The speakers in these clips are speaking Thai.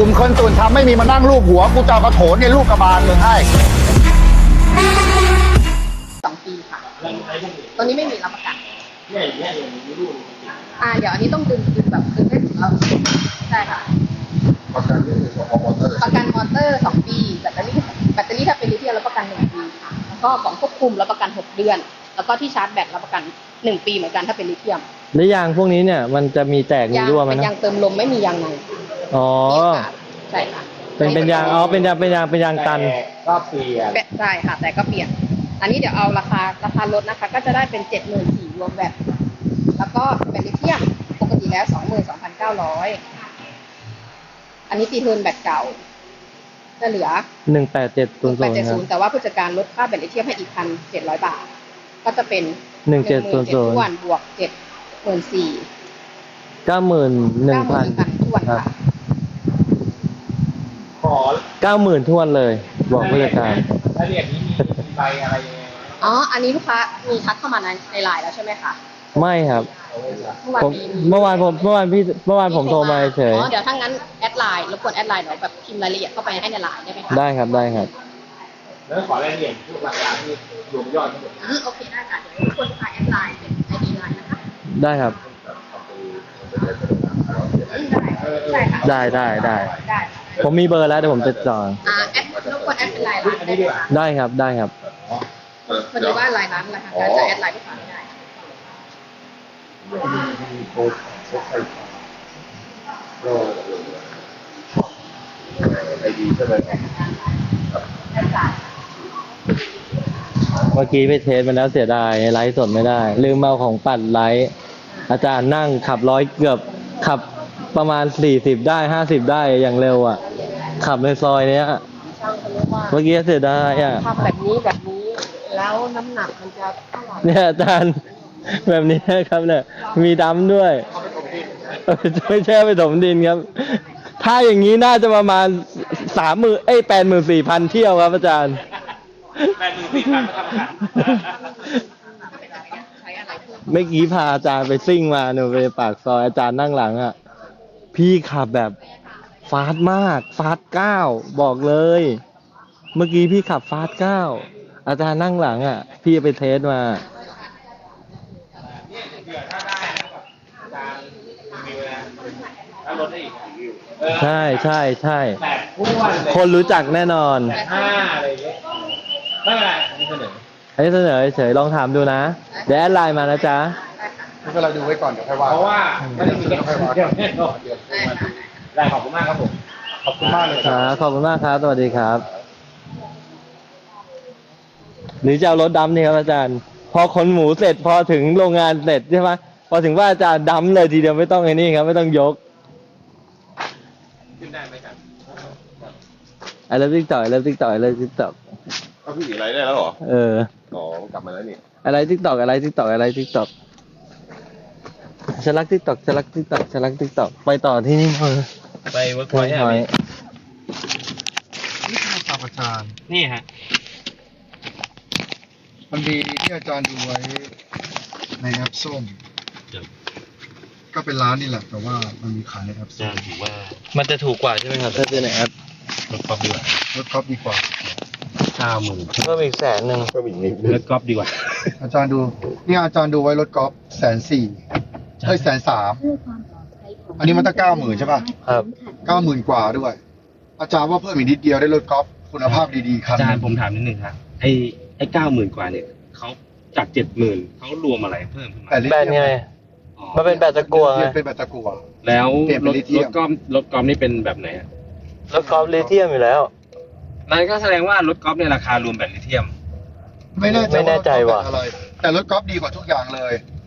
กลุ่มคนส่วนทำไม่มีมานั่งรูปหัว กูจะเอากระโถนเนี่ยรูปกระบาลมึงให้ สองปีค่ะตัวนี้ไม่มีรับประกันอ่า เดี๋ยวอันนี้ต้องดึงดึงแบบดึงให้ถึงเราใช่ค่ะ ประกันนี่คือของมอเตอร์ประกันมอเตอร์สองปี แบตเตอรี่แบตเตอรี่ถ้าเป็นลิเธียมรับประกันหนึ่งปีค่ะ แล้วก็ของควบคุมรับประกันหกเดือน แล้วก็ที่ชาร์จแบตรับประกันหนึ่งปีเหมือนกันถ้าเป็นลิเธียม แล้วยางพวกนี้เนี่ยมันจะมีแตกมียางรั่วไหมเป็นนะ ยางเติมลมไม่มียางใน อ๋อมีอากาศใช่ค่ะเป็นเป็นยางอ๋อเป็นยางเป็นยางเป็นยางตันก็เปลี่ยนแบตได้ค่ะ แต่ก็เปลี่ยน อันนี้เดี๋ยวเอาราคาราคารถนะคะ ก็จะได้เป็นเจ็ดหมื่นสี่รวมแบตแล้วก็แบตลิเธียมปกติแล้วสองหมื่นสองพันเก้าร้อยอันนี้ตีเทิร์นแบตเก่า จะเหลือ หนึ่งแปดเจ็ดศูนย์แปศูดนเจ็ดย์ครัศูบนย์แต่ว่าผู้จัดการลดค่าแบตลิเธียมให้อีกพันเจ็ดร้อยบาท ก็จะเป็นหนึ่งเจ็ดศูนย์ศูนย์ทวนบวกเจ็ดหมื่นสี่เก้าหมื่นหนึ่งเก้าหพัมื่นนพันทวนครับ ค่ะข อเก้าหมื่นทวนเลย บอกผู้จัดการรายละเอียดนี้มีมีใบอะไรยังไงไหมอ๋อ อันนี้ลูกค้ามีทักเข้ามาในในไลน์แล้วใช่ไหมคะไม่ครับเมื่อวานผมมีเมื่อวานผมเมื่อวานพี่เมื่อวานผมโทรมาเฉยอ๋อ เดี๋ยวถ้างั้นแอดไลน์รบกวนแอดไลน์เดี๋ยวแบบพิมพ์รายละเอียดเข้าไปให้ในไลน์ได้ไหมคะได้ครับได้ครับ แล้วขอรายละเอียดพวกราคาที่รวมยอดทั้งหมดอ่าโอเคได้ค่ะ เดี๋ยวรบกวนลูกค้าแอดไลน์เป็นไอดีไลน์นะคะได้ครับ อืมได้ ได้ค่ะ ได้ได้ได้ ได้ ผมมีเบอร์แล้วเดี๋ยวผมจะจองอ่าแอดรบกวนแอดเป็นไลน์ร้านได้ไหมคะได้ครับได้ครับ พอดีว่าไลน์ร้านราคาการจะแอดไลน์ลูกค้าไม่ได้มีโค้ดเช็คไอ้ก็ไอดีใช่ไหมแอดไลน์เมื่อกี้ไปเทสมาแล้วเสียดายไลฟ์สดไม่ได้ ลืมเอาของปัดไลฟ์อาจารย์นั่งขับร้อยเกือบขับ ประมาณสี่สิบได้ห้าสิบได้อย่างเร็วอะ ขับในซอยเนี้ย ช่างเขารู้ว่าเมื่อกี้เสียดายอะ ทำแบบนี้แบบนี้ แล้วน้ำหนักมันจะเท่าไหร่เนี่ยอาจารย์แบบนี้ครับเนี่ย มีดำด้วยไม่ใช่ไปถมดินครับ ถ้าอย่างนี้น่าจะประมาณสามหมื่นเอ้ยแปดหมื่นสี่พันเที่ยวครับอาจารย์ แปดหมื่นสี่พันประกัน ใช้อะไรเพิ่ม เมื่อกี้พาอาจารย์ไปซิ่งมาหนูไปปากซอยอาจารย์นั่งหลังอะ พี่ขับแบบฟาสต์มากฟาสต์เก้าบอกเลย เมื่อกี้พี่ขับฟาสต์เก้าอาจารย์นั่งหลังอะ พี่ไปเทสมาเผื่อถ้าได้นะครับอาจารย์รีวิวนะถ้าลดได้อีกรีวิวเออใช่ใช่ใช่แปดพ้วนเลยคนรู้จักแน่นอนแปดห้าอะไรอย่างเงี้ยไม่เป็นไรอันนี้เสนออันนี้เสนอเฉยๆลองถามดูนะเดี๋ยวแอดไลน์มานะจ๊ะ ไม่เป็นไรดูไว้ก่อนเดี๋ยวค่อยว่าเพราะว่าไม่ได้มีแค่คนเดียวแน่นอนเดี๋ยวได้ขอบคุณมากครับผมขอบคุณมากเลยครับขอบคุณมากครับ สวัสดีครับ หรือจะเอารถดำนี่ครับอาจารย์ พอขนหมูเสร็จพอถึงโรงงานเสร็จใช่ไหมพอถึงว่าอาจารย์ดำเลยทีเดียวไม่ต้องไอ้นี่ครับ ไม่ต้องยกขึ้นได้ไหมครับไอ้เลิฟติ๊กต็อกไอ้เลิฟติ๊กต็อกไอ้เลิฟติ๊กต็อกเอาพี่หนีไรได้แล้วเหรอเออ อ๋อกลับมาแล้วนี่อะไรติ๊กต็อกอะไรติ๊กต็อกอะไรติ๊กต็อก ฉันรักติ๊กต็อกฉันรักติ๊กต็อกฉันรักติ๊กต็อกไปต่อที่นี่เถอะไปเวิร์กพพออยต์พอยนี่คือครับอาจารย์นี่ฮะมันมีที่อาจารย์ดูไว้ในแอปส้ม ก็เป็นร้านนี่แหละ แต่ว่ามันมีขายในแอปส้มถือว่า มันจะถูกกว่าใช่ไหมครับ ถ้าซื้อในแอปรถกอล์ฟดีกว่ารถก๊อฟดีกว่าเก้าหมื่นเพิ่มอีกแสนหนึ่งก็มีนิดนึงรถกอล์ฟดีกว่า อาจารย์ดู เนี่ยอาจารย์ดูไว้รถก๊อฟแสนสี่ เฮ้ยแสนสาม อันนี้มันตั้งเก้าหมื่นใช่ป่ะครับ เก้าหมื่นกว่าด้วย อาจารย์ว่าเพิ่มอีกนิดเดียวได้รถก๊อฟคุณภาพดีๆคันอาจารย์ผมถามนิดนึงครับไอ้ไอ้เก้าหมื่นกว่าเนี่ยเขาจากเจ็ดหมื่นเขารวมอะไรเพิ่มขึ้นมาแต่ลิแบตเทียมไงอ๋อมันเป็นแบตตะกัวไงเป็นแบตตะกัวแล้วเปลี่ยนเป็รนถลิเธีรยถมกอล์ฟรถกอล์ฟนี่เป็นแบบไหนอะรถกอล์ฟลิเธียมอยู่แล้ว นั่นก็แสดงว่ารถกอล์ฟเนี่ยราคารวมแบตลิเธียม ไม่แน่ใจไม่แน่ใจว่ะ รถก๊อฟเป็นอะไรแต่รถก๊อฟดีกว่าทุกอย่างเลยอืม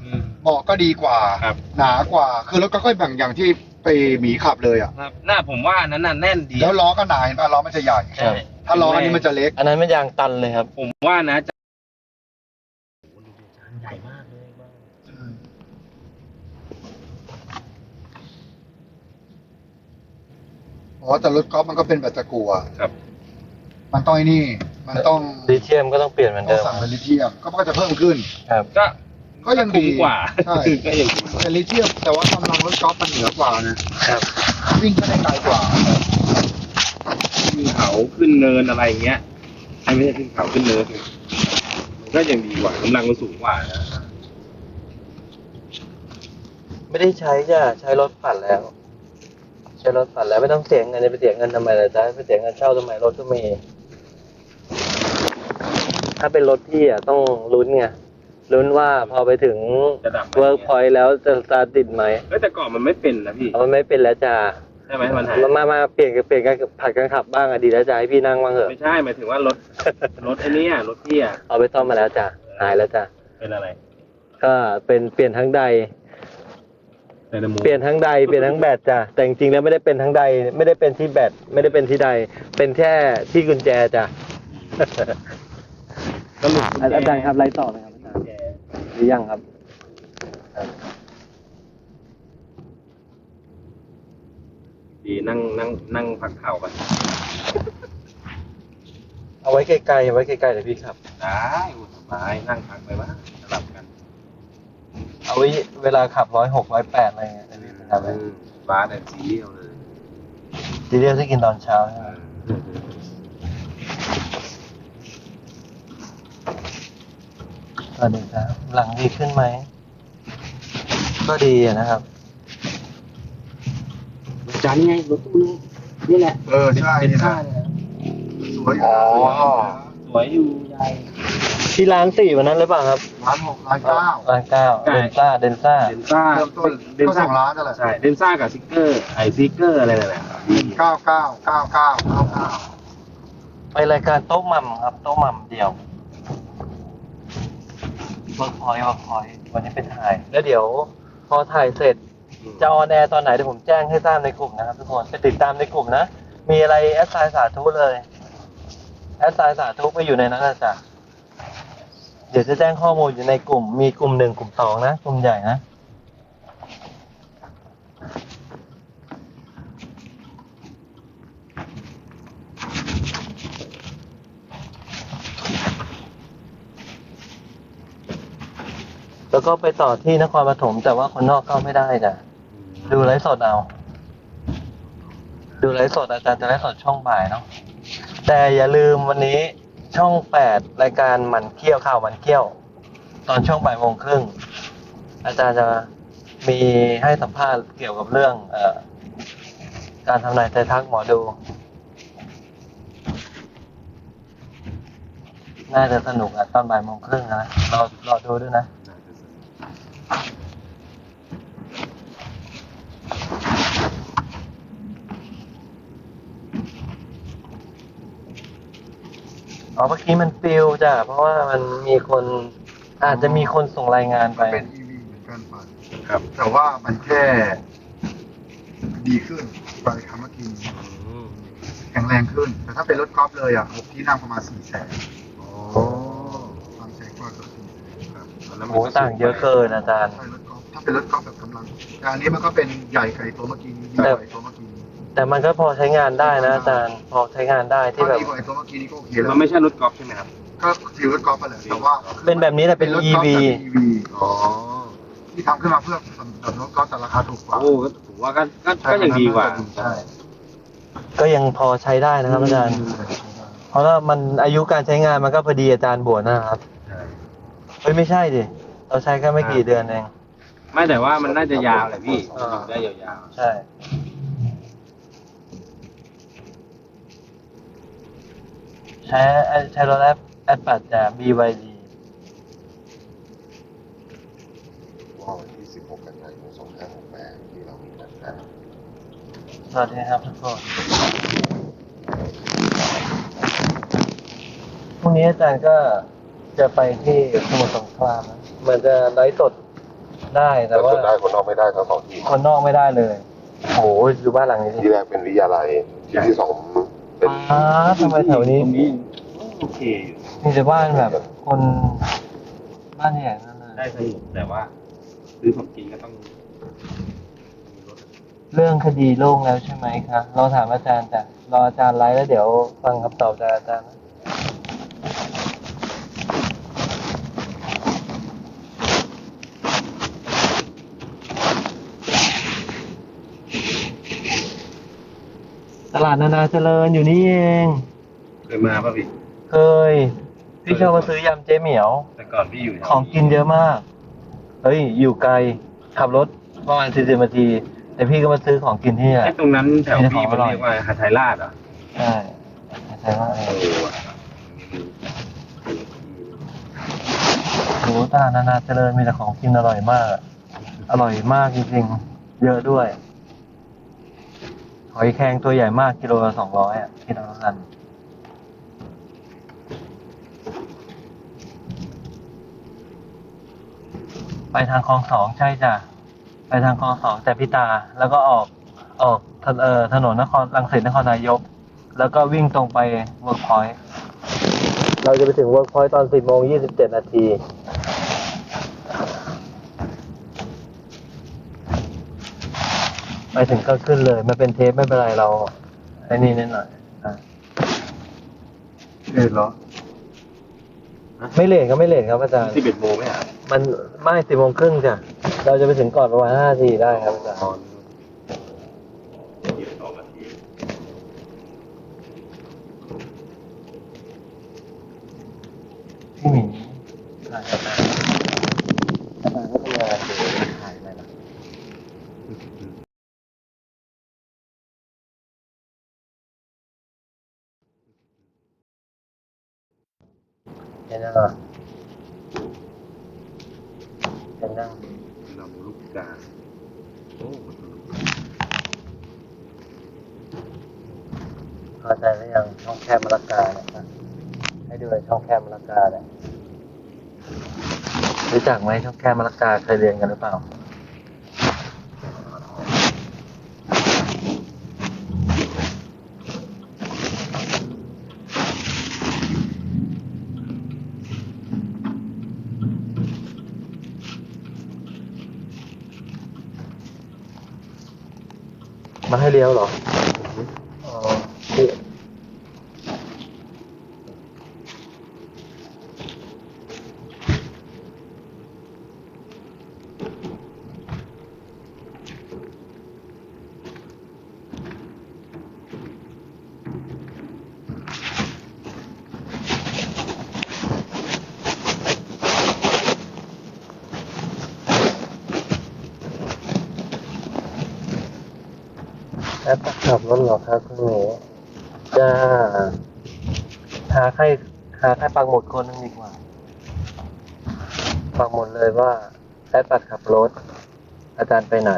เบาะก็ดีกว่า ครับ หนากว่า คือรถก๊อฟก็แบ่งอย่างที่ไปหมีขับเลยอะ ครับหน้าผมว่าอันนั้นน่ะแน่นดีแล้วล้อก็หนาเห็นป่ะล้อมันจะใหญ่ ใช่ ถ้าล้ออันนี้มันจะเล็ก อันนั้นมันยางตันเลยครับ ผมว่านะจะอ๋อแต่รถก๊อฟมันก็เป็นแบตตะกัวครับ มันต้องไอ้นี่ มันต้องลิเธียมก็ต้องเปลี่ยนเหมือนต้อเดิงมสั่งเป็นลิเธียมก็มันก็จะเพิ่มขึ้น ครับ ก็ ก็ยังคุ้มดีกว่าใช่ก็ยังคุ้มแต่ลิเธียมแต่ว่ากำลังรถก๊อฟมันเหนือกว่านะครับวิ่งก็ได้ไกลกว่าขึ้นเขาขึ้นเนินอะไรอย่างเงี้ยไอ้ไม่ใช่ขึ้นเขาขึ้นเนินมันก็ยังดีกว่ากำลังมันสูงกว่านะไม่ได้ใช้จ้ะใช้รถปั่นแล้ว ใช้รถปั่นแล้วไม่ต้องเสียเงินจะไปเสียเงินทำไมล่ะจ๊ะไปเสียเงินเช่าทำไมรถก็มีถ้าเป็นรถพี่อะต้องลุ้นไง ลุ้นว่าพอไปถึงจะดับไหมเวิร์กพอยต์แล้วจะสตาร์ทติดไหมเอ้ยแต่ก่อนมันไม่เป็นนะพี่ เอามันไม่เป็นแล้วจ้าใช่ไหมมันหาย มามามาเปลี่ยนกันเปลี่ยนกันผัดกันขับบ้างอะดีแล้วจ้าให้พี่นั่งบ้างเถอะ ไม่ใช่หมายถึงว่ารถ รถไอ้เนี้ยรถพี่อะเอาไปซ่อมมาแล้วจ้ะหายแล้วจ้ะเป็นอะไรก็เป็นเปลี่ยนทั้งใด ไดนาโมเปลี่ยนทั้งใดเปลี่ยนทั้งแบตจ้ะแต่จริงๆแล้วไม่ได้เป็นทั้งใด ไม่ได้เป็นที่แบตไม่ได้เป็นที่ใด เป็นแค่ที่กุญแจจ้ะสรุปอาจารย์ครับไล่ต่อไหมครับอาจารย์ หรือยังครับดีนั่งนั่งนั่งพักเข่ากันเอาไว้ไกลๆเอาไว้ไกลๆเดี๋ยวพี่ครับ ได้อุ่นสบายนั่งพักไปบ้างสลับกันเอาไว้เวลาขับร้อยหกร้อยแปดอะไรเงี้ยเดี๋ยวพี่ไปทำเลยบ้านแต่ซีเรียลเลยทีเดียวที่กินตอนเช้าใช่ไหม วัสดีครับ หลังดีขึ้นไหม ก็ดีอะนะครับ จานนี่ไงรถตู้นี่นี่แหละเออใช่เป็นนี่ท่านะเนี่ยสวยอยู่นะสวยอยู่ใหญ่ที่ร้านสี่วันนั้นหรือเปล่าครับร้านหกร้านเก้าร้านเก้าใช่ เดนซ่าเดนซ่าเดนซ่าเริ่มต้นเดนก็ซ่าสองล้านนั่นแหละใช่เดนซ่ากับซิกเกอร์ไอซิกเกอร์อะไรนั่นแหละเก้าเก้าเก้าเก้าเก้าเก้าไปรายการโต๊ะหมัมครับ โต๊ะหมัมเดียวเวิร์กพอยต์เวิร์กพอยต์วันนี้เป็นถ่าย แล้วเดี๋ยวพอถ่ายเสร็จจะออนแอร์ตอนไหนเดี๋ยวผมแจ้งให้ทราบในกลุ่มนะครับทุกคนไปติดตามในกลุ่มนะ มีอะไรแอดไซน์สาธุเลยแอดไซน์สาธุไปอยู่ในนั้นนะจ๊ะเดี๋ยวจะแจ้งข้อมูลอยู่ในกลุ่ม มีกลุ่มหนึ่งกลุ่มสองนะ กลุ่มใหญ่นะ แล้วก็ไปต่อที่นครปฐมแต่ว่าคนนอกเข้าไม่ได้จ้ะดูไลฟ์สดเอา ดูไลฟ์สดอาจารย์จะไลฟ์สดช่องบ่ายเนาะแต่อย่าลืมวันนี้ช่องแปดรายการมันเกี้ยวข่าวมันเกี้ยว ตอนช่วงบ่ายโมงครึ่งอาจารย์จะมีให้สัมภาษณ์เกี่ยวกับเรื่อง เออการทำนายไทยทักหมอดู น่าจะสนุกอะตอนบ่ายโมงครึ่งนะรอรอดูด้วยนะ อ๋อเมื่อกี้มันปิวจ้ะเพราะว่ามันมีคนอาจจะมีคนส่งรายงานไปมันเป็น EV เหมือนกันไปครับ แต่ว่ามันแค่ดีขึ้นไปคำเมื่อกี้แข็งแรงขึ้น แต่ถ้าเป็นรถกอล์ฟเลยอะหกที่นั่งประมาณสี่แสนโอ้สามแสนกว่าเกือบสี่แสนครับตนนั้นโอ้ต่างเยอะเกินอาจารย์ ใช่รถกอล์ฟถ้าเป็นรถกอล์ฟแบบกำลังแต่อันนี้มันก็เป็นใหญ่ไก่ตัวเมื่อกี้นี้ดีกว่าไอ้ตัวเมื่อกี้นี้ แต่มันก็พอใช้งานได้นะอาจารย์พอใช้งานได้ที่แบบ ดีกว่าไอ้ตัวเมื่อกี้นี้ก็โอเคแล้มัวนไม่ใช่รถกอล์ฟใช่ไหมครับ ก็ถือรถกอล์ฟไปเลยแต่ว่าเป็นแบบนี้แหละเป็น รถกอล์ฟ EV แบบ EV อ๋อ ที่ทำขึ้นมาเพื่อสำหรับรถกอล์ฟแต่ราคาถูกกว่าโอ้ก็ถือว่าก็ก็ก็ยังดีกว่า ใช่ก็ยังพอใช้ได้นะครับอาจารย์ เพราะว่ามันอายุการใช้งานมันก็พอดีอาจารย์บวชนะครับใช่เฮ้ยไม่ใช่ดิเราใช้แค่ไม่กี่เดือนเอง ไม่แต่ว่ามันน่าจะยาวแหละพี่อ่าอยู่ได้ยาวใช่ ใช้ใช้รถแอปแอปปัดจาก BYD ว่าวันที่ 16 กันยายน2568 ที่เรามีนัดกันสวัสดีครับทุกคนพรุ่งนี้อาจารย์ก็จะไปที่สมุทรสงครามนะเหมือนจะไลฟ์สดได้แต่แต่ว่าสุดได้คนนอกไม่ได้ทั้งสองทีมคนนอกไม่ได้เลยโอ้โหดูบ้านหลังนี้ดิที่แรกเป็นวิทยาลัยทีมที่สอง เป็นอ้าทำไมแถวๆนี้ ตรงนี้โอเคอยู่มีแต่บ้านแบบคนบ้านใหญ่นั่นเลยได้สนุกแต่ว่า ซื้อของกินก็ต้องมีรถเรื่องคดีโล่งแล้วใช่ไหมคะเราถามอาจารย์จ้ะรออาจารย์ไลฟ์แล้วเดี๋ยวฟังคำตอบจากอาจารย์นะ ลาดนานาเจริญอยู่นี่เอง เคยมาป่ะพี่ เคย พี่ชอบมาซื้อยำเจ๊เหมียว แต่ก่อนพี่อยู่แถวของกินเยอะมาก เฮ้ย อยู่ไกล ขับรถประมาณสี่สิบนาที แต่พี่ก็มาซื้อของกินที่นี่แหไอ้ละตรงนั้นแถวมีแต่ขพี่องมันอร่อยเรียกว่าหาดไทยราชเหรอใช่ใช่ว่าเออว่ะโหตลาดนานาเจริญมีแต่ของกินอร่อยมาก อร่อยมากจริงๆ เยอะด้วย หอยแครงตัวใหญ่มากกิโลละสองร้อยอะคิดเอาล้วกันไปทางคลองสองใช่จ้ะ ไปทางคลองสองแต่พิตา แล้วก็ออกออกถนเอ่อถนนนครรังสิตนครนายก แล้วก็วิ่งตรงไปเวิร์กพอยต์เราจะไปถึงเวิร์กพอยต์ตอนสิบโมงยี่สิบเจ็ดนาที ไปถึงก็ขึ้นเลย มันเป็นเทปไม่เป็นไรเราไอ้นี่นิดหน่อยอะเอ็ดเหรอไม่เลทก็ไม่เลทครับอาจารย์สิบเอ็ดโมงไหมอะมันไม่สิบโมงครึ่งจ้ะเราจะไปถึงก่อนประมาณห้านาทีได้ครับอาจารย์ ตอนยี่สิบสองนาที พี่หมีถ่ายอาจารย์อาจารย์ก็ทำงานอยู่ถ่ายอะไรนะเห็นยังอะเห็นยัง เราลูกกาโอ้ พอใจหรือยังช่องแคบมะละกาเนี่ยครับให้ แคบมะละกาเนี่ยรู้จักไหมช่องแคบมะละกาเคยเรียนกันหรือเปล่ามาให้เลี้ยวเหรอที่แอปขับ รถเหรอครับคุณหนูจะหาใครหาใครปักหมุดคนหนึงดีกว่าปักหมุดเลยว่าแอปปัดขับรถ อาจารย์ไปไหน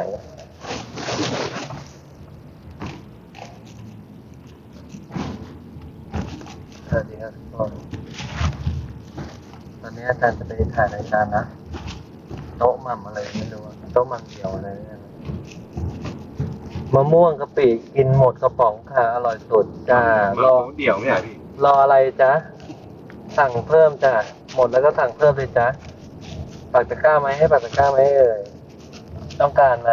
สวัสดีครับทุกคนตอนนี้อาจารย์จะไปถ่ายรายการนะ โต๊ะหม่ำอะไรไม่รู้อะโต๊ะหม่ำเดียวอะไรเนี่ย มะม่วงกะปิกินหมดกระป๋องค่ะ อร่อยสุดจ้ารรออเดี่ยวไม่ใช่พี่รออะไรจ๊ะ สั่งเพิ่มจ้ะหมดแล้วก็สั่งเพิ่มเลยจ๊ะปากตะกร้าไหมให้ปากตะกร้าไหมเอ่ยต้องการไหม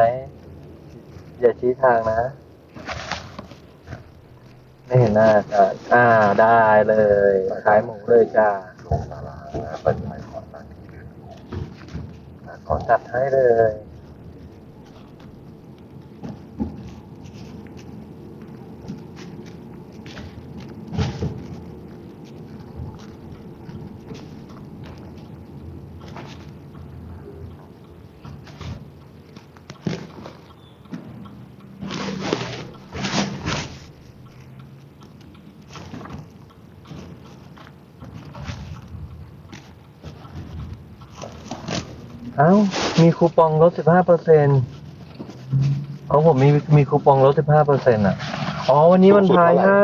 อย่าชี้ทางนะ ไม่เห็นหน้าจ้ะอ่าได้เลยขายหมูเลยจ้าลงนารานะเป็นไอคอนนาทีเดือนขอจัดให้เลย อ้ามีคูปองลดสิบห้าเปอร์เซ็นของผมมีมีคูปองลดสิบห้าเปอร์เซ็นอะ อ๋อ วันนี้มันท้ายห้า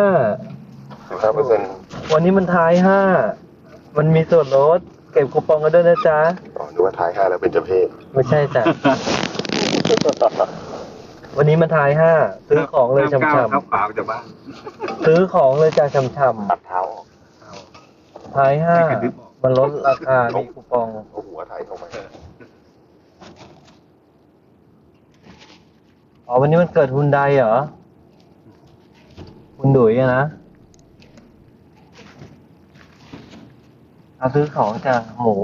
สิบห้าเปอร์เซ็นต์วันนี้มันท้ายห้า มันมีส่วนลด เก็บคูปองกันด้วยนะจ๊ะ อ๋อนึกว่าท้ายห้าแล้วเป็นเจ้าเพศไม่ใช่จ้ะ วันนี้มันท้ายห้าซื้อของเลยก้าวช่ำข้าวขาวจากบ้านๆซื้อของเลยจ้ะช่ำตัดเท้าออกๆท้ายห้ามันลดราคา มีคูปอง เอาหัวไถเข้าไป อ๋อวันนี้มันเกิดฮุนไดเหรอฮุนดุยอะนะเอาซื้อของจากหมู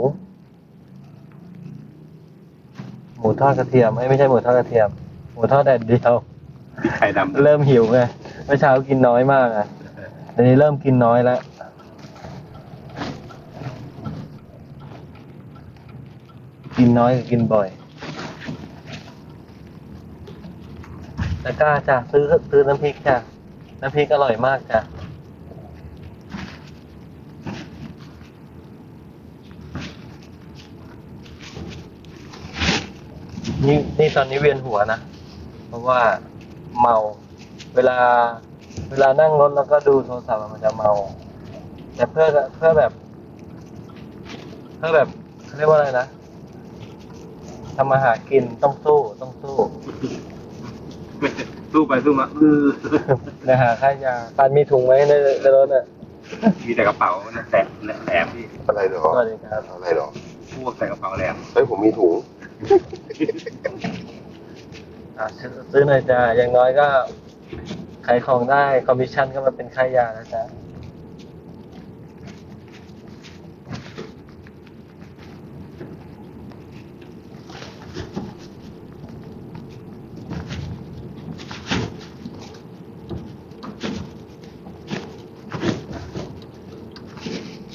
หมูทอดกระเทียมเอ้ยไม่ใช่หมูทอดกระเทียม หมูทอดแดดเดียว ไข่ดำเริ่มหิวไงเมื่อเช้ากินน้อยมากอะเดี๋ยวนี้เริ่มกินน้อยแล้วกินน้อยกับกินบ่อย ตะกร้าจะซื้อซื้อน้ำพริกจ้ะน้ำพริกอร่อยมากจ้ะนี่นี่ตอนนี้เวียนหัวนะ เพราะว่าเมา เวลา เวลานั่งรถแล้วก็ดูโทรศัพท์มันจะเมา แต่เพื่อเพื่อแบบ เพื่อแบบเขาเรียกว่าอะไรนะทำมาหากินต้องสู้ต้องสู้ สู้ไปสู้มาเออนะฮะค่ายาปานมีถุงไหมในในรถอะมีแต่กระเป๋านะแสบแหลมพี่อะไรเหรอสวัสดีครับอะไรเหรอพวกใส่กระเป๋าแหลมเฮ้ยผมมีถุงอะซื้อซื้อหน่อยจ้าอย่างน้อยก็ขายของได้คอมมิชชั่นก็มาเป็นค่ายานะจ๊ะ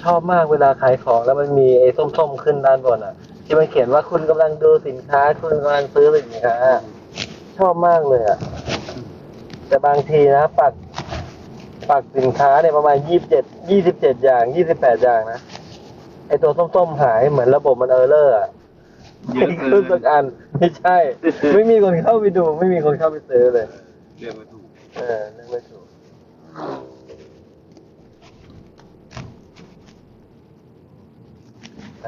ชอบมากเวลาขายของแล้วมันมีไอ้ส้มๆขึ้นด้านบนอะ ที่มันเขียนว่าคุณกำลังดูสินค้า คุณกำลังซื้อสินค้าชอบมากเลยอะ แต่บางทีนะปักปักสินค้าเนี่ยประมาณยี่สิบเจ็ดยี่สิบเจ็ดอย่างยี่สิบแปดอย่างนะไอตัวส้มๆหายเหมือนระบบมันเออร์เลอร์อะเยอะเกิขึ้นนสักอันไม่ใช่ ไม่มีคนเข้าไปดู ไม่มีคนเข้าไปซื้อเลย เรียกมาถูก เออเรื่องไม่ถูก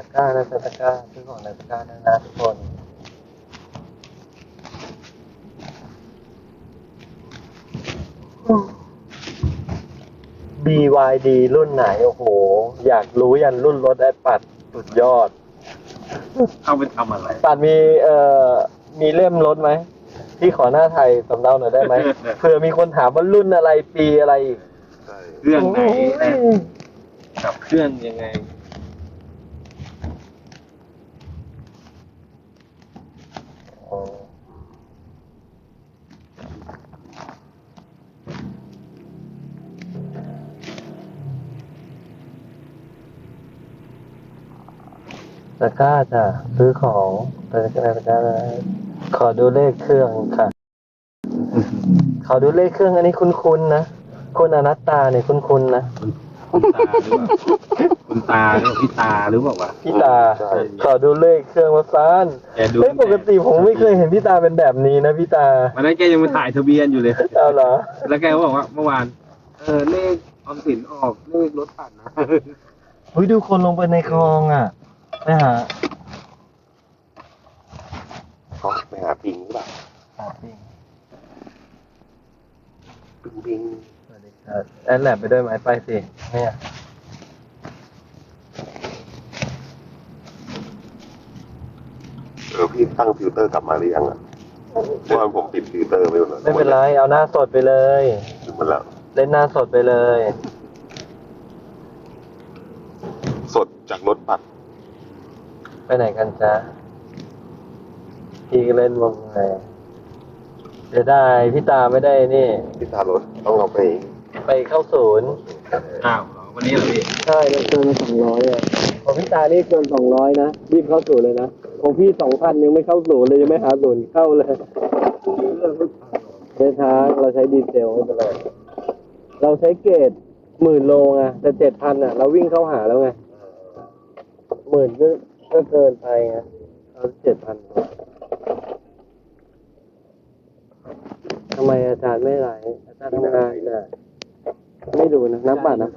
ตะกร้านะจ๊ะตะกร้าซื้อของในตะกร้านะนะทุกคน BYD รุ่นไหน โอ้โห อยากรู้ยันรุ่นรถแอดปัดสุดยอด เอาไปทำอะไร ปัดมีเอ่อมีเล่มรถไหมพี่ขอหน้าไทยสำเนาหน่อยได้ไหม เผื่อมีคนถามว่ารุ่นอะไรปีอะไรอีก ใช่เครื่องไหนโอ้นะยกับเครื่องยังไง ตะกร้าจ้ะซื้อของตะกร้าตะกร้าขอดูเลขเครื่องค่ะ ขอดูเลขเครื่องอันนี้คุ้นๆนะคุณอนัตตาเนี่ยคุ้นๆนะคุณตาหรือเปล่าคุณตาหรือเปล่าพี่ตาหรือเปล่าวะ พี่ตา ขอดูเลขเครื่องมาซานแกดู เฮ้ยปกติผมไม่เคยเห็นพี่ตาเป็นแบบนี้นะพี่ตาวันนั้นแกยังมาถ่ายทะเบียนอยู่เลย เอาเหรอ แล้วแกก็บอกว่าเมื่อวาน เออเลขออมสินออกเลขรถตัดนะ เฮ้ยดูคนลงไปในคลองอะ ไปหาเขาไปหาปิงหรือเปล่าหาปิ้งปิงปิงสวัสดีครับแอดแลบไปด้วยไหมไปสิเนี่ยเออพี่ตั้งฟิลเตอร์กลับมาหรือยังอะเมื่อวานผมปิดฟิลเตอร์ไปหมดแล้วไม่เป็นไร เอาหน้าสดไปเลยถึงมันแล้ว เล่นหน้าสดไปเลย สดจากรถปัด ไปไหนกันจ๊ะพี่ก็เล่นวงไงเดี๋ยวได้พี่ตาไม่ได้นี่พิธารถต้องเอาไปไปเข้าศูนย์อ้าวเหรอวันนี้เหรอพี่ใช่มันเกินสองร้อยอะของพี่ตานี่เกินสองร้อยนะรีบเข้าศูนย์เลยนะของพี่สองพันยังไม่เข้าศูนย์เลยยังไม่หาศูนย์เข้าเลยในทางเราใช้ดีเซลไม่เป็นไรเราใช้เกรดหมื่นโลไงแต่เจ็ดพันอะ เราวิ่งเข้าหาแล้วไงหมื่นก็ ก็เกินไปไงเอาเจ็ดพันทำไมอาจารย์ไม่ไหลอาจารย์ทำงานจ้ะไม่ดูนะน้ำบัตรนะ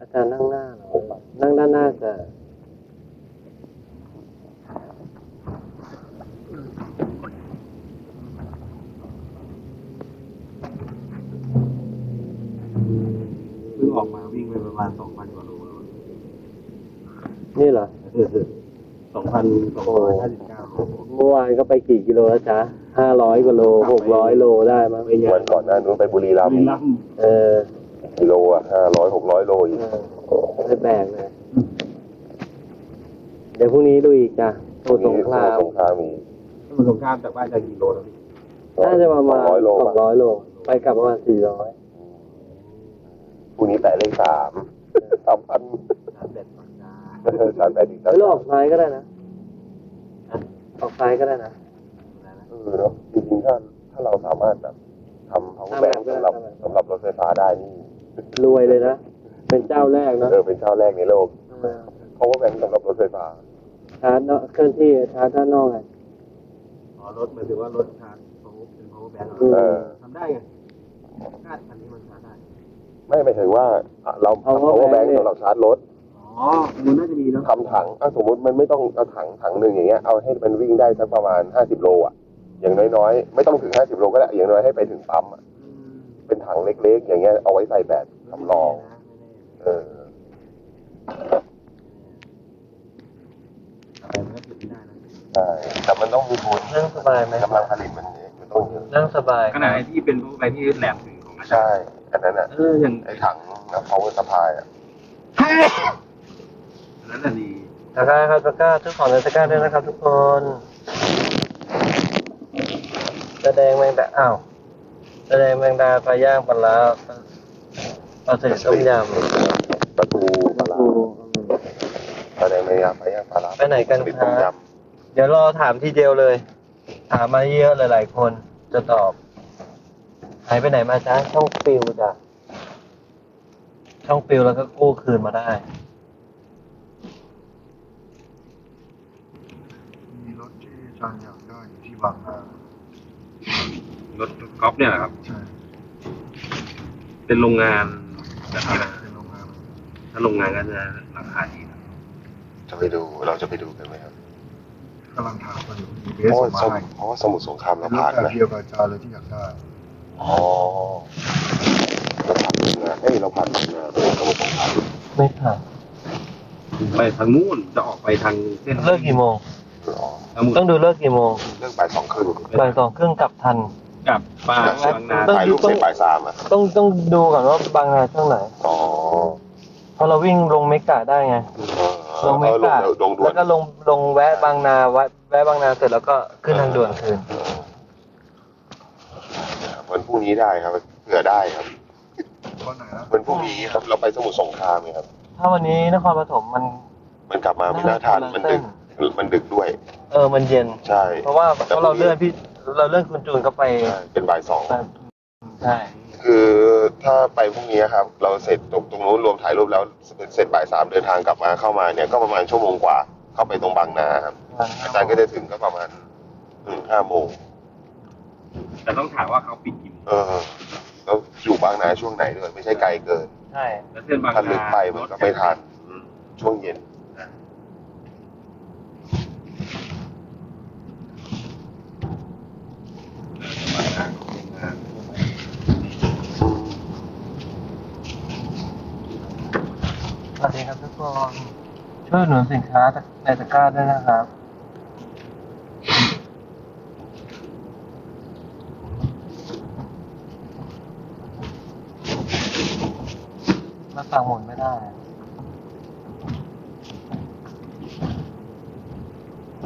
อาจารย์นั่งหน้าเหรอนั่งด้านหน้าจะ ออกมาวิ่งไปประมาณสองพันกว่าโลนี่เหรอสองพันสองร้อยห้าสิบเก้าโลเมื่อวานก็ไปกี่กิโลแล้วจ๊ะห้าร้อยกว่าโลหกร้อยโลได้มั้งวันก่อนหน้านู้นไปบุรีรัมย์เออกิโลอะห้าร้อยหกร้อยโลอีกเออไม่แบกเลยเดี๋ยวพรุ่งนี้ดูอีกจ้ะสมุทรสงครามสงครามอีกสมุทรสงครามจากบ้านจะกี่โลแล้วพี่น่าจะประมาณสองร้อยโลสองร้อยโล ไปกลับประมาณสี่ร้อยพ รุ่งนี้แตะเลขสามสามพันชาร์จแบตปากกาสามแปดอีกหรือออกซ้ายก็ได้นะออกซ้ายก็ได้นะเออเนาะจริงๆถ้าถ้าเราสามารถแบบทำ power bank สำหรับสำหรับรถไฟฟ้าได้นี่ รวยเลยนะ เป็นเจ้าแรกนะเออเป็นเจ้าแรกในโลก power bank สำหรับรถไฟฟ้าชาร์จเนาะเคลื่อนที่ชาร์จด้านนอกไงอ๋อรถหมายถึงว่ารถชาร์จ power เป็น power bank อืมเออทำได้ไงคาดคันนี้มันชาร์จได้ ไม่ไม่ถึงว่าอะเราทำ power power bank bank เนี่ยสำหรับชาร์จรถอ๋อมันน่าจะมีเนาะทำถังอะสมมติมันไม่ต้องเอาถังถังหนึ่งอย่างเงี้ยเอาให้มันวิ่งได้สักประมาณห้าสิบโลอะอย่างน้อยๆ ไม่ต้องถึงห้าสิบโลก็ได้อย่างน้อยให้ไปถึงปั๊มอะเป็นถังเล็กๆ อย่างเงี้ยเอาไว้ใส่แบตสำรอง เอออะไรมันก็ติดไม่ได้นะใช่แต่มันต้องมีทุนนั่งสบายไหมกำลังผลิตมันเองมันต้องเยอะนั่งสบายขนาดไอ้ที่เป็น power bank ที่แหลมถึงของอาจารใช่ย์ อันนั้นอะเอออย่างไอ้ถังนะ power supply อะอันนั้นน่ะดีตะกร้าครับตะกร้าทุกของในตะกร้าด้วยนะครับทุกคนแสดงแมงดาอ้าวแสดงแมงดาปลาย่างปลาร้าปลาเสด็จต้มยำประตูปลาร้าแสดงในยามไปย่างปลาร้าไปไหนกันเป็นคต้มรับยเดี๋ยวรอถามทีเดียวเลย ถามมาเยอะหลาย ๆ คนจะตอบ หายไปไหนมาจ้าช่องฟิลจ้ะช่องฟิลแล้วก็กู้คืนมาได้มีรถที่อาจารย์อยากได้อยู่ที่บางนารถกอล์ฟเนี่ยแหละครับ ใช่เป็นโรงงานแบบนี้นะเป็นโรงงานถ้าโรงงานก็จะราคาดีนะำจะไปดูเราจะไปดูกันไหมครับกำลังถามกันอยู่มีเบเพสราะส่ว่างสมามุให้เพราะว่าสมุทรสงครามเราเป็นรถผ่านแบบนะ เดียวกับอาจารย์เลยที่อยากได้ อ๋อเราผ่านโรงงานเอ้ยเราผ่านโรงงานสมุทรสงครามไม่ค่ะไปทางนู้นจะออกไปทางเส้นเลิกกี่โมง อ๋อสมุทรต้องดูเลิกกี่โมงเรื่องบ่ายสองครึ่งบ่ายสองครึ่งกลับทันกับปลาบางนาต้องถ่ายรูปเสร็จบ่ายสามอะต้องต้องดูก่อนว่าบางนาช่วงไหนอ๋อเพราะเราวิ่งลงเมกะได้ไงเออลงเมเออกะลงด่วแล้นวก็ลงลงแวะบางนาแวะแวะบางนาเสร็จแล้วก็ขึ้นทางด่วนคืน เออวันพ รุ่งนี้ได้ครับเผื่อได้ครับตอนไหนนะวันพรุ่งนี้ครับเราไปสมุทรสงครามไงครับ ถ้าวันนี้นครปฐมมัน มันกลับมาไม่น่าทานมันดึกมันดึกด้วย เออมันเย็นใช่ เพราะว่าเพราะเราเลื่อนพี่เราเลื่อนคุณจูนเข้าไปใช่เป็นบ่ายสองใช่คือถ้าไปพรุ่งนี้ครับ เราเสร็จตรงตรงนู้นรวมถ่ายรูปแล้วเสร็จบ่ายสามเดินทางกลับมาเข้ามาเนี่ยก็ประมาณชั่วโมงกว่าเข้าไปตรงบางนาครับอาจารย์ก็จะถึงก็ประมาณอืมห้าโมงแต่ต้องถามว่าเขาปิดกี่โมง เออแล้วอยู่บางนาช่วงไหนด้วยไม่ใช่ไกลเกิน ใช่แล้วเส้นบางถ้านาลึกไปมันก็ไม่ทันอืมช่วงเย็นสวัสดีครับทุกคนช่วยอุดหนุนสินค้าในตะกร้าด้วยนะครับ มาสั่งหมุนไม่ได้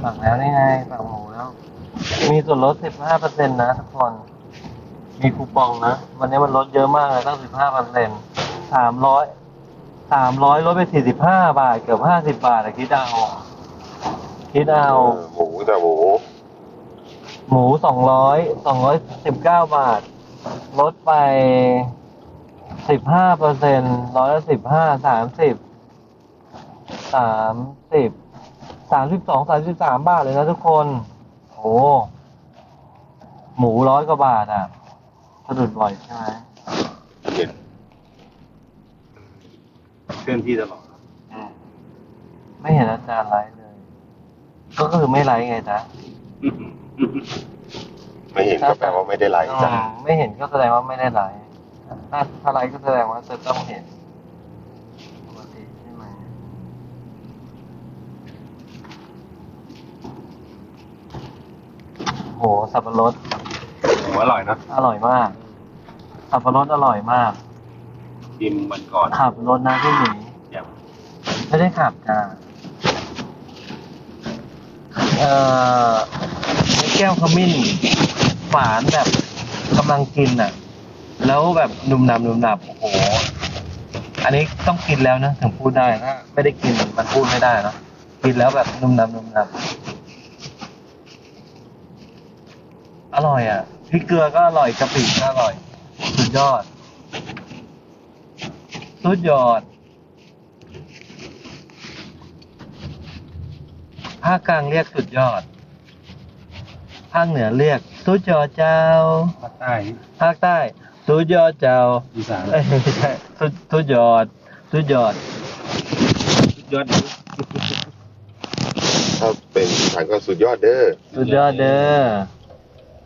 สั่งแล้วนี่ไงสั่งหมูแล้ว มีส่วนลด 15%นะทุกคน มีคูปองนะ วันนี้มันลดเยอะมากเลยตั้ง 15% 300 300 ลดไป 45 บาท เกือบ 50 บาทอะคิดเอาคิดเอาเออหมูแต่หมู หมู 200 219 บาท ลดไป 15เปอร์เซ็นต์ร้อยละ15 30 30 32 33บาทเลยนะทุกคน โอ้หมูร้อยกว่าบาทอะสะดุดบ่อยใช่ไหมเย็นเคลื่อนที่ตลอดไม่เห็นอาจารย์ไลฟ์เลย ก็คือไม่ไลฟ์ไงจ๊ะไม่เห็นก็แปลว่าไม่ได้ไลฟ์จ้ะอืมไม่เห็นก็แสดงว่าไม่ได้ไลฟ์ ถ้าถ้าไลฟ์ก็แสดงว่าจะต้องเห็นปกติใช่ไหมโหสับปะรดโอ้อร่อยนะอร่อยมาก สับปะรดอร่อยมากชิมวันก่อนขับรถนะพี่หมีแบบไม่ได้ขับจ้าเอ่อไม่แก้วขมิ้นฝานแบบกำลังกินอะ แล้วแบบหนุ่มหนับหนุ่มหนับโอ้โห อันนี้ต้องกินแล้วนะถึงพูดได้ถ้าไม่ได้กินมันพูดไม่ได้เนอะกินแล้วแบบหนุ่มหนับหนุ่มหนับอร่อยอะพริกเกลือก็อร่อยกะปิก็อร่อย สุดยอด สุดยอด ภาคกลางเรียกสุดยอด ภาคเหนือเรียกสุดยอดเจ้า ภาคใต้ ภาคใต้ สุดยอดเจ้าอีสานเอ้ยไม่ใช่สุดสุดยอด สุดยอดยอดถ้าเป็นอีสานก็สุดยอดเด้อสุดยอดเด้อ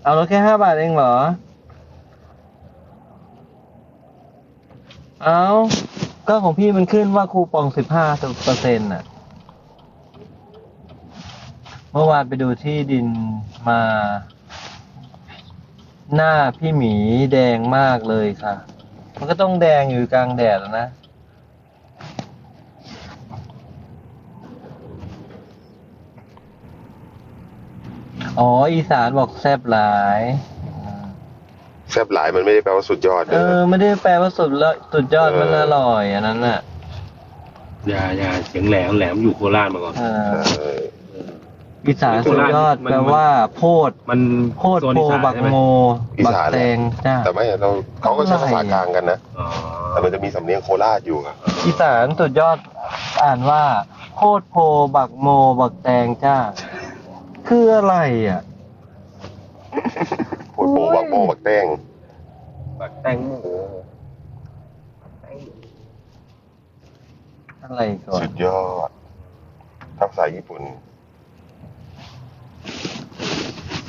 เอาลดแค่ห้าบาทเองเหรอ เอาก็ของพี่มันขึ้นว่าคูปองสิบห้าเปอร์เซ็นต์น่ะ เมื่อวานไปดูที่ดินมา หน้าพี่หมีแดงมากเลยค่ะ มันก็ต้องแดงอยู่กลางแดดอะนะ อ๋อ อีสานบอกแซบหลายอ่าแซ่บหลายมันไม่ได้แปลว่าสุดยอดเอเด้ออไม่ได้แปลว่าสุดละสุดยอดเออมันอร่อยอันนั้นน่ะ อย่าอย่าเสียงแหลมแหลมอยู่โคราชมาก่อน เออ เออ อีสานสุดยอดมัน แปลว่า โพดมันโพดโซนโพอีสานบักใช่ไหมโมอีบักสานแตงจ้า แต่ไม่เราเขาก็ใช้ภาษากลางกันนะ อ๋อแต่มันจะมีสำเนียงโคราชอยู่ครับอีสานสุดยอดอ่านว่าโพดโพบักโมบักแตงจ้า คืออะไรอะโคตรโปบักโมบักแต้งบักแตงโมอะไรก่อนสุดยอดทัภาษาญี่ปุ่น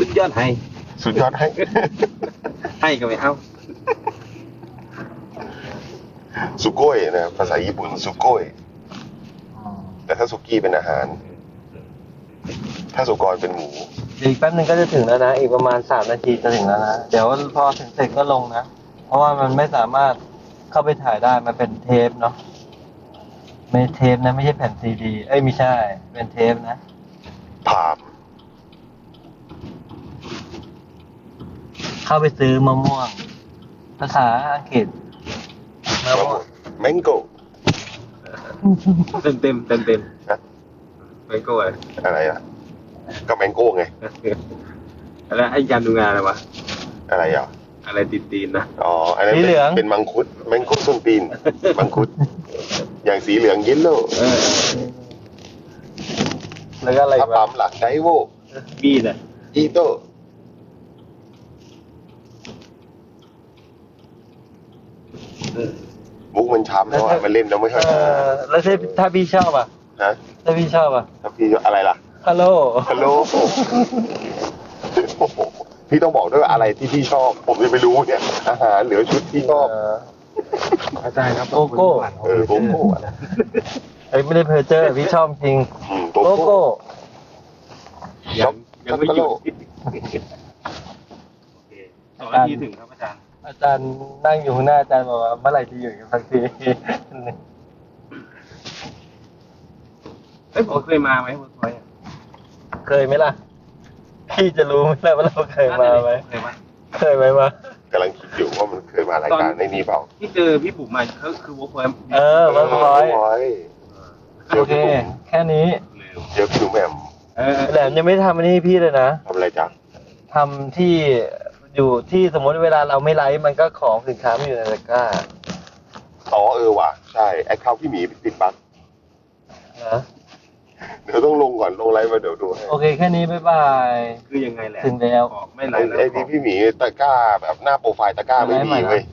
สุดยอดให้ สุดยอดให้ ให้ก็ไม่เอาสุโก้ยนะภาษาญี่ปุ่นสุโก้ยอ๋อแต่ถ้าสุกี้เป็นอาหาร ถ้าสุกรเป็นหมู เดี๋ยวอีกแป๊บนึงก็จะถึงแล้วนะ อีกประมาณสามนาทีจะถึงแล้วนะ เดี๋ยวพอถึงเสร็จก็ลงนะ เพราะว่ามันไม่สามารถเข้าไปถ่ายได้ มันเป็นเทปเนาะ ไม่เทปนะ ไม่ใช่แผ่นซีดี เอ้ยไม่ใช่ เป็นเทปนะผาม เข้าไปซื้อมะม่วง ภาษาอังกฤษมะม่วงแมงโก้เต็มเต็มเต็มเต็มฮะไม่ก็อะไรอะไรอะก็แมงโก้ไง แล้วไอ้การดูงานอะไรวะ อะไรอะ อะไรติดตีนนะอ๋อ อันนั้นสีเป็นเหลืองเป็นมังคุดแมงคุดส้นตีน มังคุด อย่างสีเหลืองยินโลเออแล้วก็อะไรถ้าวะปั๊มหลักไดโวมีดอะอีโต้ มุกมันช้ำแล้วอะมันเล่นแล้วไม่เอค่อยหาอแล้วถ้าถ้าพี่ชอบอะ ฮะถ้าพี่ชอบอะถ้าพี่อะไรล่ะ ฮัลโหลฮัลโหลโอ้โหพี่ต้องบอกด้วยว่าอะไรที่พี่ชอบ ผมจะไปรู้เนี่ยอาหารหรือชุดที่ชอบ เออ อาจารย์ครับโกโก้ เออโกโก้อะเอ้ยไม่ได้เพอร์เจอร์พี่ชอบจริงอืมโกโก้ยังยังไม่หยุดโอเคสองนาทีถึงครับอาจารย์ อาจารย์นั่งอยู่ข้างหน้าอาจารย์บอกว่าเมื่อไหร่จะหยุดกันสักทีเอ้ยผมเคยมาไหมเวิร์กพอยต์อะเคยไหมล่ะ พี่จะรู้ไหมล่ะว่าเราเคยมาไหมเคยมาเคยไหมวะกำลังคิดอยู่ว่ามันเคยมารายการในนี้เปล่าที่เจอพี่บุ๋มมาก็คือเวิร์กพอยต์เออเวิร์กพอยต์เวิร์กพอยต์เจโออเคพี่บุ๋มแค่นี้ลืมเจอพี่หนูแหม่มเออแหลมยังไม่ได้ทำอันนี้ให้พี่เลยนะทำอะไรจ๊ะทำที่ อยู่ที่สมมติเวลาเราไม่ไลฟ์มันก็ของสินค้าไม่อยู่ในตะกร้าอ๋อเออว่ะใช่แอคเคาท์พี่หมีติดบั๊กนะเดี๋ยวต้องลงก่อนลงไลฟ์มาเดี๋ยวดูให้โอเคแค่นี้บ๊ายบาย คือยังไงแหละถึงแล้วขอไม่ไหลไอ้แล้วไอ้ที่พี่หมีตะกร้าแบบหน้าโปรไฟล์ตะกร้าไม่ไลฟ์ใหม่มีนะเว้ย